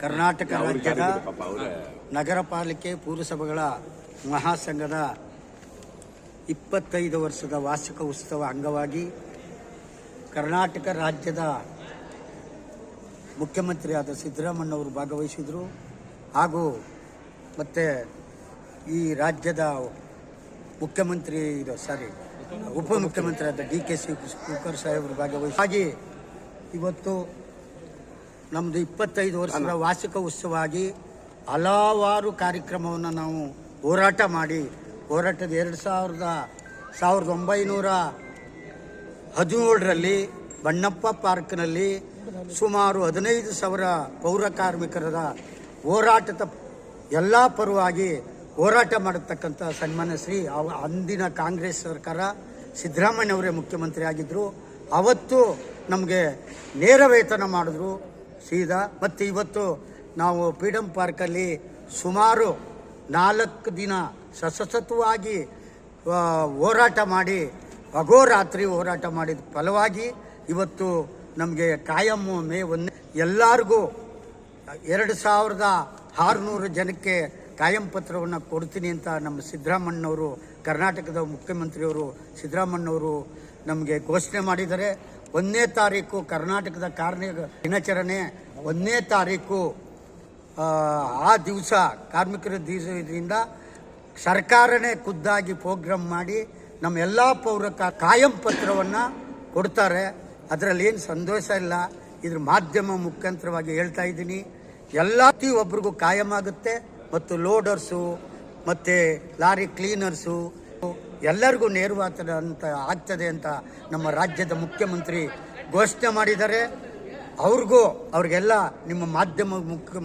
ಕರ್ನಾಟಕ ರಾಜ್ಯದ ನಗರ ಪಾಲಿಕೆ ಪುರಸಭೆಗಳ ಮಹಾಸಂಘದ ಇಪ್ಪತ್ತೈದು ವರ್ಷದ ವಾರ್ಷಿಕ ಉತ್ಸವ ಅಂಗವಾಗಿ ಕರ್ನಾಟಕ ರಾಜ್ಯದ ಮುಖ್ಯಮಂತ್ರಿಯಾದ ಸಿದ್ದರಾಮಣ್ಣವರು ಭಾಗವಹಿಸಿದರು. ಹಾಗೂ ಮತ್ತು ಈ ರಾಜ್ಯದ ಮುಖ್ಯಮಂತ್ರಿ ಇದು ಸಾರಿ ಉಪಮುಖ್ಯಮಂತ್ರಿಯಾದ ಡಿ ಕೆ ಶಿವಕುಮಾರ್ ಸಾಹೇಬರು ಭಾಗವಹಿಸಿ. ಹಾಗೆ ಇವತ್ತು ನಮ್ಮದು ಇಪ್ಪತ್ತೈದು ವರ್ಷದ ವಾರ್ಷಿಕ ಉತ್ಸವ ಆಗಿ ಹಲವಾರು ಕಾರ್ಯಕ್ರಮವನ್ನು ನಾವು ಹೋರಾಟ ಮಾಡಿ ಹೋರಾಟದ ಎರಡು ಸಾವಿರದ ಸಾವಿರದ ಒಂಬೈನೂರ ಹದಿನೇಳರಲ್ಲಿ ಬಣ್ಣಪ್ಪ ಪಾರ್ಕ್ನಲ್ಲಿ ಸುಮಾರು ಹದಿನೈದು ಸಾವಿರ ಪೌರ ಕಾರ್ಮಿಕರ ಹೋರಾಟದ ಎಲ್ಲ ಪರವಾಗಿ ಹೋರಾಟ ಮಾಡತಕ್ಕಂಥ ಸನ್ಮಾನ್ಯ ಶ್ರೀ ಅವ ಅಂದಿನ ಕಾಂಗ್ರೆಸ್ ಸರ್ಕಾರ ಸಿದ್ದರಾಮಯ್ಯವರೇ ಮುಖ್ಯಮಂತ್ರಿ ಆಗಿದ್ದರು ಅವತ್ತು ನಮಗೆ ನೇರ ವೇತನ ಮಾಡಿದ್ರು. ಸೀದಾ. ಮತ್ತು ಇವತ್ತು ನಾವು ಫ್ರೀಡಮ್ ಪಾರ್ಕಲ್ಲಿ ಸುಮಾರು ನಾಲ್ಕು ದಿನ ಆ, ಹೋರಾಟ ಮಾಡಿ ಅಗೋರಾತ್ರಿ ಹೋರಾಟ ಮಾಡಿದ ಫಲವಾಗಿ ಇವತ್ತು ನಮಗೆ ಕಾಯಂ ಮೇ ಒಂದೇ ಎಲ್ಲರಿಗೂ ಎರಡು ಸಾವಿರದ ಆರುನೂರು ಜನಕ್ಕೆ ಕಾಯಂ ಪತ್ರವನ್ನು ಕೊಡ್ತೀನಿ ಅಂತ ನಮ್ಮ ಸಿದ್ದರಾಮಣ್ಣವರು ಕರ್ನಾಟಕದ ಮುಖ್ಯಮಂತ್ರಿಯವರು ಸಿದ್ದರಾಮಣ್ಣವರು ನಮಗೆ ಘೋಷಣೆ ಮಾಡಿದ್ದಾರೆ. ಒಂದನೇ ತಾರೀಕು ಕರ್ನಾಟಕದ ಕಾರ್ಮಿಕ ದಿನಾಚರಣೆ ಒಂದನೇ ತಾರೀಕು ಆ, ದಿವಸ ಕಾರ್ಮಿಕರ ದಿವಸದಿಂದ ಸರ್ಕಾರನೇ ಖುದ್ದಾಗಿ ಪ್ರೋಗ್ರಾಮ್ ಮಾಡಿ ನಮ್ಮ ಎಲ್ಲ ಪೌರ ಕಾಯಂ ಪತ್ರವನ್ನು ಕೊಡ್ತಾರೆ. ಅದರಲ್ಲಿ ಏನು ಸಂತೋಷ ಇಲ್ಲ. ಇದ್ರ ಮಾಧ್ಯಮ ಮುಖಾಂತರವಾಗಿ ಹೇಳ್ತಾ ಇದ್ದೀನಿ. ಎಲ್ಲ ಒಬ್ರಿಗೂ ಕಾಯಂ ಆಗುತ್ತೆ. ಮತ್ತು ಲೋಡರ್ಸು ಮತ್ತು ಲಾರಿ ಕ್ಲೀನರ್ಸು ಎಲ್ಲರಿಗೂ ನೇರವಾದಂತ ಆಗ್ತದೆ ಅಂತ ನಮ್ಮ ರಾಜ್ಯದ ಮುಖ್ಯಮಂತ್ರಿ ಘೋಷಣೆ ಮಾಡಿದ್ದಾರೆ. ಅವ್ರಿಗೂ ಅವ್ರಿಗೆಲ್ಲ ನಿಮ್ಮ ಮಾಧ್ಯಮ ಮುಖ್ಯ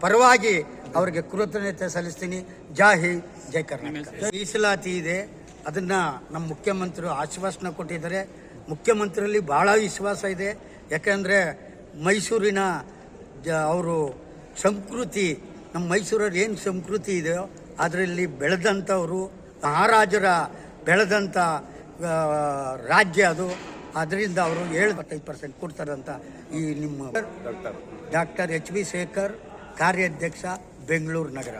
ಪರವಾಗಿ ಅವರಿಗೆ ಕೃತಜ್ಞತೆ ಸಲ್ಲಿಸ್ತೀನಿ. ಜಾಹಿ ಜೈ ಕರ್ನಾಟಕ. ಮೀಸಲಾತಿ ಇದೆ. ಅದನ್ನ ನಮ್ಮ ಮುಖ್ಯಮಂತ್ರಿ ಆಶ್ವಾಸನೆ ಕೊಟ್ಟಿದ್ದಾರೆ. ಮುಖ್ಯಮಂತ್ರಿಯಲ್ಲಿ ಬಹಳ ವಿಶ್ವಾಸ ಇದೆ. ಯಾಕಂದ್ರೆ ಮೈಸೂರಿನ ಅವರು ಸಂಸ್ಕೃತಿ, ನಮ್ಮ ಮೈಸೂರಲ್ಲಿ ಏನು ಸಂಸ್ಕೃತಿ ಇದೆಯೋ, ಅದರಲ್ಲಿ ಬೆಳೆದಂಥವರು ಮಹಾರಾಜರ ಬೆಳೆದಂಥ ರಾಜ್ಯ ಅದು. ಅದರಿಂದ ಅವರು ಏಳ್ಬತ್ತೈದು ಪರ್ಸೆಂಟ್ ಕೊಡ್ತಾರಂತ ಈ ನಿಮ್ಮ ಡಾಕ್ಟರ್ ಎಚ್ ಬಿ ಶೇಖರ್, ಕಾರ್ಯಾಧ್ಯಕ್ಷ ಬೆಂಗಳೂರು ನಗರ.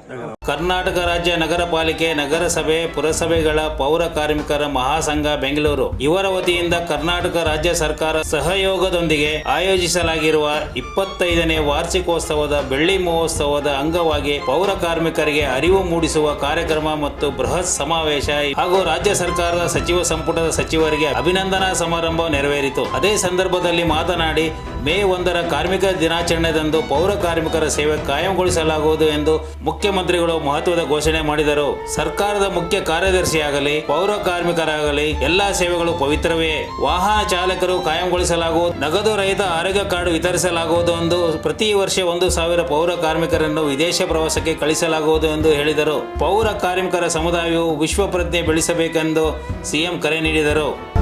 ಕರ್ನಾಟಕ ರಾಜ್ಯ ನಗರ ಪಾಲಿಕೆ, ನಗರಸಭೆ, ಪುರಸಭೆಗಳ ಪೌರ ಕಾರ್ಮಿಕರ ಮಹಾಸಂಘ ಬೆಂಗಳೂರು. ಇವರ ವತಿಯಿಂದ ಕರ್ನಾಟಕ ರಾಜ್ಯ ಸರ್ಕಾರ ಸಹಯೋಗದೊಂದಿಗೆ ಆಯೋಜಿಸಲಾಗಿರುವ ಇಪ್ಪತ್ತೈದನೇ ವಾರ್ಷಿಕೋತ್ಸವದ ಬೆಳ್ಳಿ ಮಹೋತ್ಸವದ ಅಂಗವಾಗಿ ಪೌರ ಕಾರ್ಮಿಕರಿಗೆ ಅರಿವು ಮೂಡಿಸುವ ಕಾರ್ಯಕ್ರಮ ಮತ್ತು ಬೃಹತ್ ಸಮಾವೇಶ ಹಾಗೂ ರಾಜ್ಯ ಸರ್ಕಾರದ ಸಚಿವ ಸಂಪುಟದ ಸಚಿವರಿಗೆ ಅಭಿನಂದನಾ ಸಮಾರಂಭ ನೆರವೇರಿತು. ಅದೇ ಸಂದರ್ಭದಲ್ಲಿ ಮಾತನಾಡಿ, ಮೇ ಒಂದರ ಕಾರ್ಮಿಕ ದಿನಾಚರಣೆದಂದು ಪೌರ ಕಾರ್ಮಿಕರ ಸೇವೆ ಕಾಯಂಗೊಳಿಸಲಾಗುವುದು ಎಂದು ಮುಖ್ಯಮಂತ್ರಿಗಳು ಮಹತ್ವದ ಘೋಷಣೆ ಮಾಡಿದರು. ಸರ್ಕಾರದ ಮುಖ್ಯ ಕಾರ್ಯದರ್ಶಿಯಾಗಲಿ, ಪೌರ ಕಾರ್ಮಿಕರಾಗಲಿ ಎಲ್ಲಾ ಸೇವೆಗಳು ಪವಿತ್ರವೇ. ವಾಹನ ಚಾಲಕರು ಕಾಯಂಗೊಳಿಸಲಾಗುವುದು ನಗದು ರಹಿತ ಆರೋಗ್ಯ ಕಾರ್ಡ್ ವಿತರಿಸಲಾಗುವುದು ಎಂದು ಪ್ರತಿ ವರ್ಷ ಒಂದು ಸಾವಿರ ಪೌರ ಕಾರ್ಮಿಕರನ್ನು ವಿದೇಶ ಪ್ರವಾಸಕ್ಕೆ ಕಳಿಸಲಾಗುವುದು ಎಂದು ಹೇಳಿದರು. ಪೌರ ಕಾರ್ಮಿಕರ ಸಮುದಾಯವು ವಿಶ್ವ ಪ್ರಜ್ಞೆ ಬೆಳೆಸಬೇಕೆಂದು ಸಿಎಂ ಕರೆ ನೀಡಿದರು.